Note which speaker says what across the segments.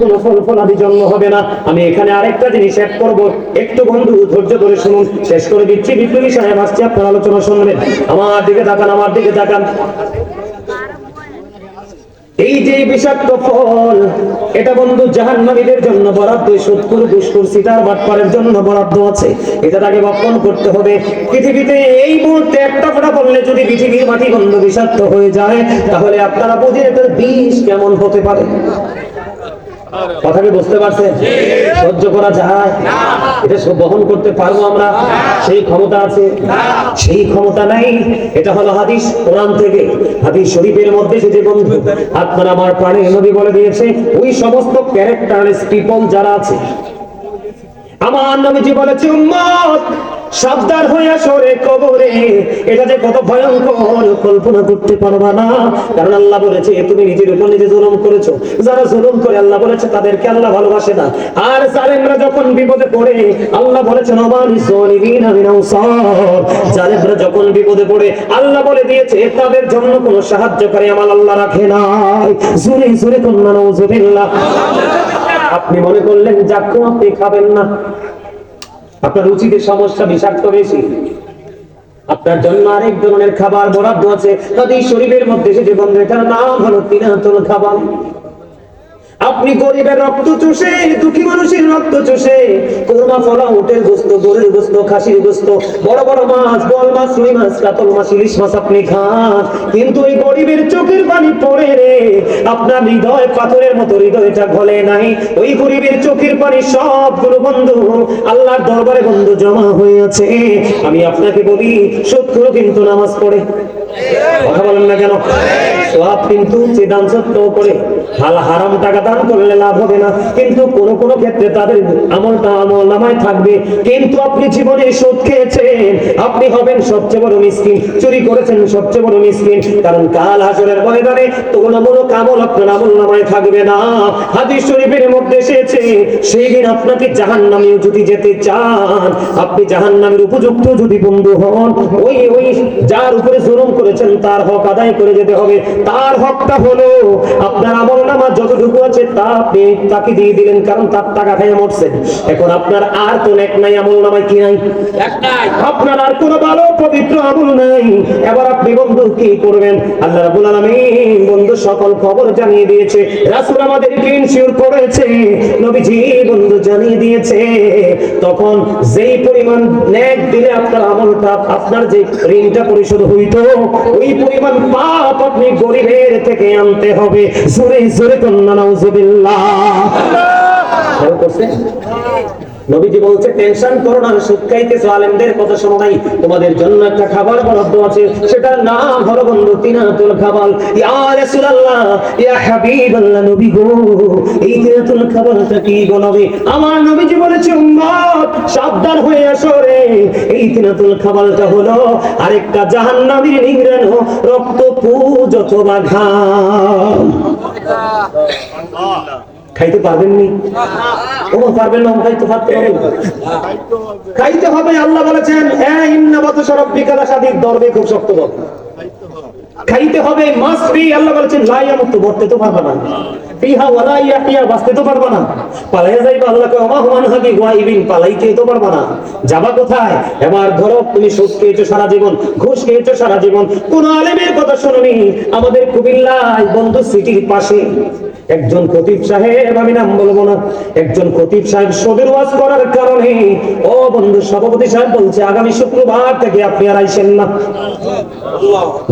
Speaker 1: কোনো ফল ফলাদি জন্ম হবে না। আমি এখানে আরেকটা জিনিস করব। একটু বন্ধু, ধৈর্য ধরে শুনুন। শেষ করে দিচ্ছি। বিপ্লবী সাহেব আপনার আলোচনা শুনবেন। আমার দিকে তাকান, আমার দিকে তাকান। এই যে বিষাক্ত ফল, এটা বন্ধু জাহান্নামীদের জন্য বরাদ্দ। সিটার বাটপারের জন্য বরাদ্দ আছে। এটা তাকে বপন করতে হবে। পৃথিবীতে এই মুহূর্তে একটা ফোঁটা করলে যদি পৃথিবীর মাটি বন্ধু বিষাক্ত হয়ে যায়, তাহলে আপনারা বুঝে এটার বিষ কেমন হতে পারে। কথা কি বুঝতে পারছেন? সহ্য করা যায়। এটা সব বহন করতে পারব আমরা। সেই ক্ষমতা আছে। সেই ক্ষমতা নাই। এটা হলো হাদিস কোরআন থেকে। হাদিস শরীফের মধ্যে যে বন্ধু আপনার আমার প্রাণে নবী বলে দিয়েছে ওই সমস্ত ক্যারেক্টারলেস পিপল যারা আছে আমার নবীজি বলেছে উম্মত সাবধান হয়ে সরে কবরে। এটা যে কত ভয়ঙ্কর কল্পনা করতে পারবা না। কারণ আল্লাহ বলেছে, তুমি নিজের উপর নিজে জুলুম করেছ। যারা জুলুম করে, আল্লাহ বলেছে, তাদেরকে আল্লাহ ভালোবাসে না। আর জালেমরা যখন বিপদে পড়ে, আল্লাহ বলেছেন জালেমরা যখন বিপদে পড়ে, আল্লাহ বলে দিয়েছে, তাদের জন্য কোনো সাহায্যকারী আমার আল্লাহ রাখে নাই। জোরে জোরে কন্যা নওজুবিল্লাহ আপনি মনে করলেন যাকু আপনি খাবেন না। আপনার রুচিতে সমস্যা, বিষাক্ত বেশি। আপনার জন্য আরেক ধরনের খাবার বরাদ্দ আছে। নদী শরীরের মধ্যে সে যে বন্ধু এটার নাম হলো তিনাতল খাবার। আপনি গরিবের রক্ত চুষে, দুঃখী মানুষের রক্ত চুষে। কোরমা ফলা, উটের গোস্ত, গরুর গোস্ত, খাসির গোস্ত, বড় বড় মাছ, বল মাছ, রুই মাছ, কাতল মাছ, ইলিশ মাছ আপনি খান। কিন্তু ওই গরিবের চোখের পানি পড়ে রে। আপনার হৃদয় পাথরের মতো, হৃদয়টা গলে নাই। ওই গরিবের চোখের পানি সবগুলো বন্ধু। আল্লাহর দরবারে বন্ধু জমা হয়ে আছে আমি আপনাকে বলি সত্তর কিন্তু নামাজ পড়ে। কথা বলেন না কেন? আপনি হবেন সবচেয়ে বড় মিসকিন। চুরি করেছেন সবচেয়ে বড় মিসকিন। কারণ কাল হাসরের ময়দানে তুলনামূলক আমল আপনার আমল নামায় থাকবে না। হাদিস শরীফের মধ্যে এসেছে সেই দিন আপনাকে জাহান্নামে যদি যেতে চান, আপনি জাহান্নামের উপযুক্ত যদি বন্ধু হন, ওই ওই যার উপরে জুলুম করেছেন, তার হক আদায় করে যেতে হবে। তার হকটা হলো আপনার আমল নামা যতটুকু আছে তা আপনি তাকে দিয়ে দিলেন কারণ তার টাকা খেয়ে মরছেন। এখন আপনার আর কোন এক নাই আমল নামায় কি নাই? আপনার আর কোন ভালো পবিত্র আমল নাই। এবার আপনি বন্ধু কি করবেন? আল্লাহ রাব্বুল আলামিন বন্ধু সকল খবর জানিয়ে দিয়েছে। রাসূল আমাদেরকে ইনসিওর করেছে। নবীজি বন্ধু জানিয়ে দিয়েছে। তখন যেই পরিমাণ নেক দিলে আপনার আমলটা আপনার যে ঋণটা পরিশোধ হইতো ওই পরিমাণ পাপ আপনি গরিবের থেকে আনতে হবে। জোরে জোরে কন্যা নাউজুবিল্লাহ। করছে? নবীজি বলছে, টেনশন করো না সুদ খাইতেছো, আলেমদের কথা শোনো নাই। তোমাদের জন্য একটা খাবার বরাদ্দ আছে, সেটার নাম হলো বন্ধু তিনাতুল খাবার ইয়া রাসূলুল্লাহ, ইয়া হাবিবাল্লাহ নবী গো, এই তিনাতুল খাবারটা কি গো নবী? আমার নবীজি বলেছে, উম্মত, সাবধান হয়ে আসো রে। এই তিনাতুল খাবারটা হলো আরেকটা জাহান্নামীর নিংড়ানো রক্ত পুজ অথবা ঘাম। খাইতে পারবেন নি ও পারবেন না খাইতে পারতে খাইতে হবে, আল্লাহ বলেছেন বিকালা সাদিক দরবে খুব শক্ত খাইতে হবে আল্লাহ বলেছেন তো পারবে না। ফিহা ওয়ালা তো পারবে না। যাইবা আল্লাহ কয় ওমা হুমান গায়বিন পালাইতে তো পারবে না। যাবা কোথায়? এবার ধরো, তুমি সুদ খেয়েছো সারা জীবন, ঘুষ খেয়েছো সারা জীবন। কোন আলেমের কথা শুনুনি। আমাদের কুমিল্লায় বন্ধু সিটির পাশে একজন খতিব সাহেব, আমি নাম বলব না। একজন খতিব সাহেব সবের ওয়াজ করার কারণে, ও বন্ধু সভাপতি সাহেব বলছে, আগামী শুক্রবার থেকে আপনি আর আইসেন না।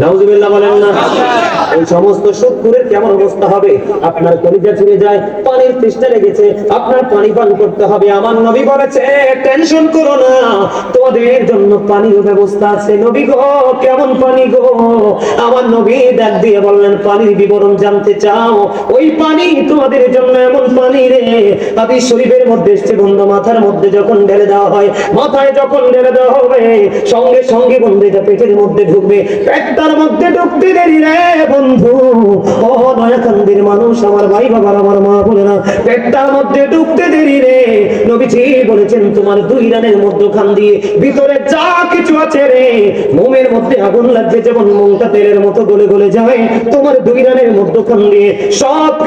Speaker 1: নাউজুবিল্লাহ বলেন না। এই সমস্ত শুক্রের কেমন অবস্থা হবে? আপনার কলিজা ছিঁড়ে যায়, পানির তৃষ্ণা লেগেছে, আপনার পানি পান করতে হবে। আমার নবী বলেছে, টেনশন করো না, তোমাদের জন্য পানির ব্যবস্থা আছে। নবী গো, কেমন পানি গো? আমার নবী ডাক দিয়ে বললেন, পানির বিবরণ জানতে চাও, ওই পানি? তোমাদের জন্য এমন পানি রে। হাদিস শরীফের মধ্যে এসছে বন্ধু মাথার মধ্যে যখন ঢেলে দেওয়া হয়, মাথায় যখন ঢেলে দেওয়া হবে, সঙ্গে সঙ্গে বন্ধু এটা পেটের মধ্যে ঢুকবে। পেটটার মধ্যে ঢুকতে দেরি রে, বন্ধু। ও নয়াকান্দির মানুষ, আমার ভাই বাবার, আমার মা বলে না পেটটার মধ্যে ঢুকতে দেরি রে। নবীজি বলেছেন, তোমার দুই রানের মধ্যখান দিয়ে ভিতরে যা কিছু আছে রে, মোমের মধ্যে আগুন লাগছে যেমন মোমটা তেলের মতো গলে গলে যায়, তোমার দুই রানের মধ্যখান দিয়ে সব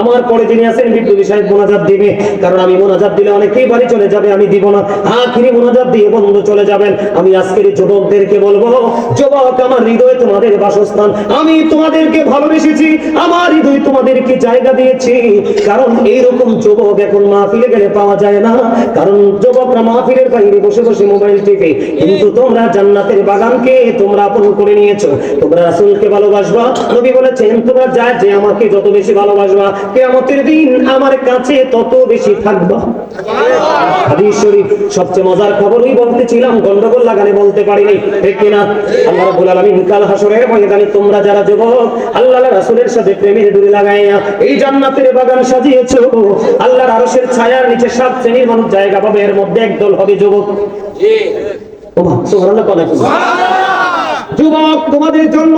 Speaker 1: আমার পরে যিনি আছেন বিপ্লবী সাহেব মোনাজাত দিবে। কারণ আমি মোনাজাত দিলে অনেকেই বাড়ি চলে যাবে, আমি দিব না। আখিরি মোনাজাত দিয়ে বন্ধু চলে যাবেন। আমি আজকের যুবকদেরকে বলব, যুবক আমার হৃদয় তোমাদের বাসস্থান। আমি তোমাদেরকে ভালোবেসেছি আমার হৃদয় তোমাদেরকে জায়গা দিয়েছি। কারণ এইরকম যুবক এখন মাহফিলে গেলে পাওয়া যায় না। কারণ যুবকরা মাহফিলের বাইরে বসে বসে মোবাইল টিপে। কিন্তু তোমরা জান্নাতের বাগানকে তোমরা আপন করে নিয়েছো। তোমরা রাসূলকে ভালোবাসবা। নবী বলেছেন, তোমরা যা যে আমাকে যত বেশি ভালোবাসবা, কিয়ামতের দিন আমার কাছে তত বেশি থাকবা। সবচেয়ে মজার খবরই বলতেছিলাম, গন্ডগোল লাগানে বলতে পারিনি। ঠিক কিনা? আল্লাহ হাসরের ময়দানে তোমরা যারা যুবক আল্লাহ রাসূলের সাথে প্রেমের ডুরি লাগাইয়া এই জান্নাতের বাগান সাজিয়েছো আল্লাহর আরশের ছায়ার নিচে সাত শ্রেণির মানুষ জায়গা পাবে এর মধ্যে একদল হবে যুবক। ও মা সুবহানাল্লাহ যুবক তোমাদের জন্য